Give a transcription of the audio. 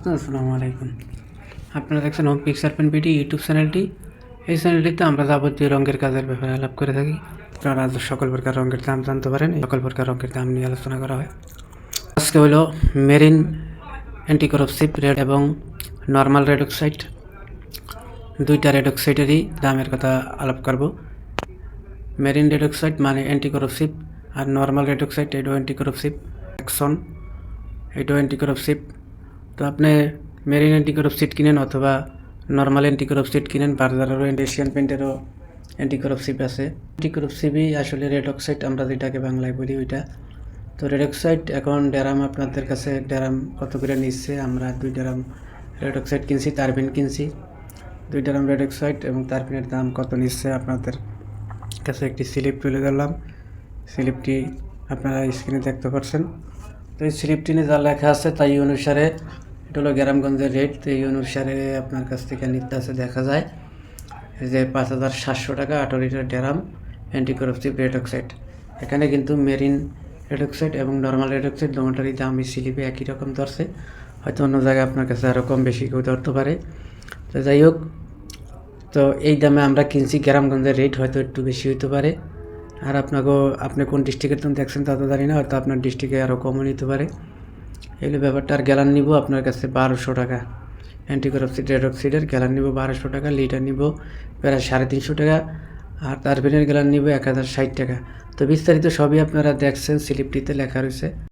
আসসালামু আলাইকুম। আপনারা দেখছেন home picture pen P T চ্যানেলটি এই চ্যানেলটিতে আমরা যাবতীয় রঙের কাজের ব্যাপারে আলাপ করে থাকি। আপনারা সকল প্রকার রঙের দাম জানতে পারেন সকল প্রকার রঙের দাম নিয়ে আলোচনা করা হয়। আজকে হলো মেরিন অ্যান্টিকরপসিভ রেড এবং নর্মাল রেড অক্সাইড দুইটা রেড অক্সাইডেরই দামের কথা আলাপ করব। মেরিন রেড অক্সাইড মানে অ্যান্টিকরপসিভ আর নর্মাল রেড অক্সাইড এটাও অ্যান্টিকরপসিভ অ্যাকশন এটাও অ্যান্টিকরপসিভ তো আপনি মেরিন অ্যান্টিকরপসিড কিনেন অথবা নর্মাল অ্যান্টিকরপসিড কিনেন বার্জারেরও এশিয়ান পেন্টেরও অ্যান্টিকরপসিভ আছে। অ্যান্টিকরপসিভই আসলে রেড অক্সাইড আমরা যেটাকে বাংলায় বলি ওইটা। তো রেড অক্সাইড এখন ড্যারাম আপনাদের কাছে, ড্যারাম কত করে নিচ্ছে? আমরা দুই ড্যারাম রেড অক্সাইড কিনছি, তারপিন কিনছি। দুই ড্যারাম রেড অক্সাইড এবং তারপিনের দাম কত নিচ্ছে আপনাদের কাছে একটি স্লিপ তুলে ধরলাম। স্লিপটি আপনারা স্ক্রিনে দেখতে পাচ্ছেন। তো এই স্লিপটি নিয়ে যা লেখা আছে, তাই অনুসারে এটা হলো গ্রামগঞ্জের রেট তো এই অনুসারে আপনার কাছ থেকে নিতে আছে দেখা যায় যে পাঁচ হাজার সাতশো টাকা আঠারো litre drum anticorrosive red oxide এখানে কিন্তু মেরিন রেড অক্সাইড এবং নর্মাল রেড অক্সাইড দাম এই স্লিপে একই রকম ধরছে। হয়তো অন্য জায়গায় আপনার কাছে আরও কম বেশি কেউ ধরতে পারে। তো যাই হোক, তো এই দামে আমরা কিনছি, গ্রামগঞ্জের রেট হয়তো একটু বেশি হতে পারে। আর আপনাকেও, আপনি কোন ডিস্ট্রিক্টের তুমি দেখছেন তা তো জানি না, হয়তো আপনার ডিস্ট্রিক্টে আরও কমও নিতে পারে। এগুলো ব্যাপারটা আর গ্যালান নিব আপনার কাছে বারোশো টাকা। অ্যান্টিকরপসিড অক্সিডের গ্যালান নিব বারোশো টাকা, লিটার নিব প্রায় সাড়ে তিনশো টাকা আর তারপিনের গ্যালান নিব এক হাজার ষাট টাকা। তো বিস্তারিত সবই আপনারা দেখছেন, স্লিপটিতে লেখা রয়েছে।